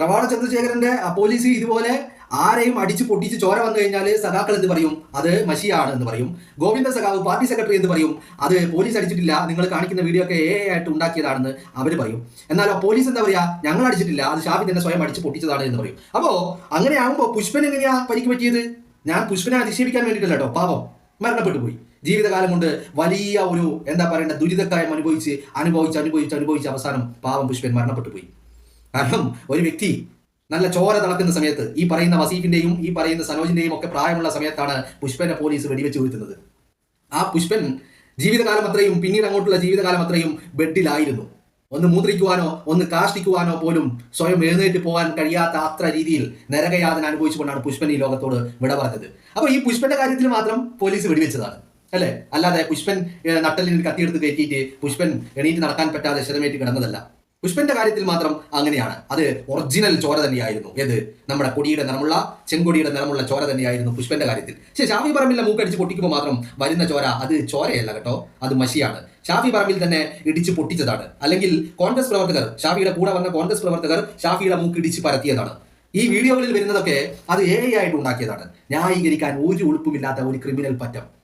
റവാഡ ചന്ദ്രശേഖരന്റെ പോലീസ് ഇതുപോലെ ആരെയും അടിച്ച് പൊട്ടിച്ച് ചോര വന്നു കഴിഞ്ഞാൽ സഖാക്കൾ എന്ന് പറയും? അത് മഷിയാണ് എന്ന് പറയും. ഗോവിന്ദ സഖാവ് പാർട്ടി സെക്രട്ടറി എന്ന് പറയും? അത് പോലീസ് അടിച്ചിട്ടില്ല നിങ്ങൾ കാണിക്കുന്ന വീഡിയോ ഒക്കെ എ ആയിട്ട് ഉണ്ടാക്കിയതാണെന്ന് അവർ പറയും. എന്നാൽ പോലീസ് എന്താ പറയാ? ഞങ്ങൾ അടിച്ചിട്ടില്ല അത് ഷാഫി തന്നെ സ്വയം അടിച്ച് പൊട്ടിച്ചതാണ് എന്ന് പറയും. അപ്പോ അങ്ങനെയാകുമ്പോൾ പുഷ്പൻ എങ്ങനെയാ പരിക്ക് പറ്റിയത്? ഞാൻ പുഷ്പനെ അധിക്ഷേപിക്കാൻ വേണ്ടിയിട്ടല്ല കേട്ടോ പാപം മരണപ്പെട്ടു പോയി. ജീവിതകാലം കൊണ്ട് വലിയ ഒരു എന്താ പറയേണ്ട ദുരിതക്കായം അനുഭവിച്ച് അനുഭവിച്ച് അനുഭവിച്ച് അനുഭവിച്ച് അവസാനം പാവം പുഷ്പൻ മരണപ്പെട്ടു പോയി. കാരണം ഒരു വ്യക്തി നല്ല ചോര തിളക്കുന്ന സമയത്ത് ഈ പറയുന്ന വസീഫിന്റെയും ഈ പറയുന്ന സനോജിന്റെയും ഒക്കെ പ്രായമുള്ള സമയത്താണ് പുഷ്പനെ പോലീസ് വെടിവെച്ച് വീഴ്ത്തുന്നത്. ആ പുഷ്പൻ ജീവിതകാലം അത്രയും പിന്നീട് അങ്ങോട്ടുള്ള ജീവിതകാലം അത്രയും ബെഡിലായിരുന്നു. ഒന്ന് മൂത്രിക്കുവാനോ ഒന്ന് കാഷ്ടിക്കുവാനോ പോലും സ്വയം എഴുന്നേറ്റ് പോകാൻ കഴിയാത്ത അത്ര രീതിയിൽ നരകയാതന അനുഭവിച്ചുകൊണ്ടാണ് പുഷ്പൻ ഈ ലോകത്തോട് വിട പറഞ്ഞത്. അപ്പോൾ ഈ പുഷ്പന്റെ കാര്യത്തിൽ മാത്രം പോലീസ് വെടിവെച്ചതാണ് അല്ലേ? അല്ലാതെ പുഷ്പൻ നട്ടലിന് കത്തിയെടുത്ത് കയറ്റിയിട്ട് പുഷ്പൻ എണീറ്റ് നടക്കാൻ പറ്റാതെ ശരമേറ്റ് കിടന്നതല്ല. പുഷ്പന്റെ കാര്യത്തിൽ മാത്രം അങ്ങനെയാണ്. അത് ഒറിജിനൽ ചോര തന്നെയായിരുന്നു. ഏത്? നമ്മുടെ കൊടിയുടെ നിറമുള്ള ചെങ്കൊടിയുടെ നിറമുള്ള ചോര തന്നെയായിരുന്നു പുഷ്പന്റെ കാര്യത്തിൽ. പക്ഷേ ഷാഫി പറമ്പിലെ മൂക്കടിച്ച് പൊട്ടിക്കുമ്പോൾ മാത്രം വരുന്ന ചോര അത് ചോരയല്ല കേട്ടോ. അത് മഷിയാണ്. ഷാഫി പറമ്പിൽ തന്നെ ഇടിച്ച് പൊട്ടിച്ചതാണ്. അല്ലെങ്കിൽ കോൺഗ്രസ് പ്രവർത്തകർ ഷാഫിയുടെ കൂടെ വന്ന കോൺഗ്രസ് പ്രവർത്തകർ ഷാഫിയുടെ മൂക്ക് ഇടിച്ച് പരത്തിയതാണ്. ഈ വീഡിയോകളിൽ വരുന്നതൊക്കെ അത് ഏ ആയിട്ട് ഉണ്ടാക്കിയതാണ്. ന്യായീകരിക്കാൻ ഒരു ഉളുപ്പുമില്ലാത്ത ഒരു ക്രിമിനൽ പറ്റം.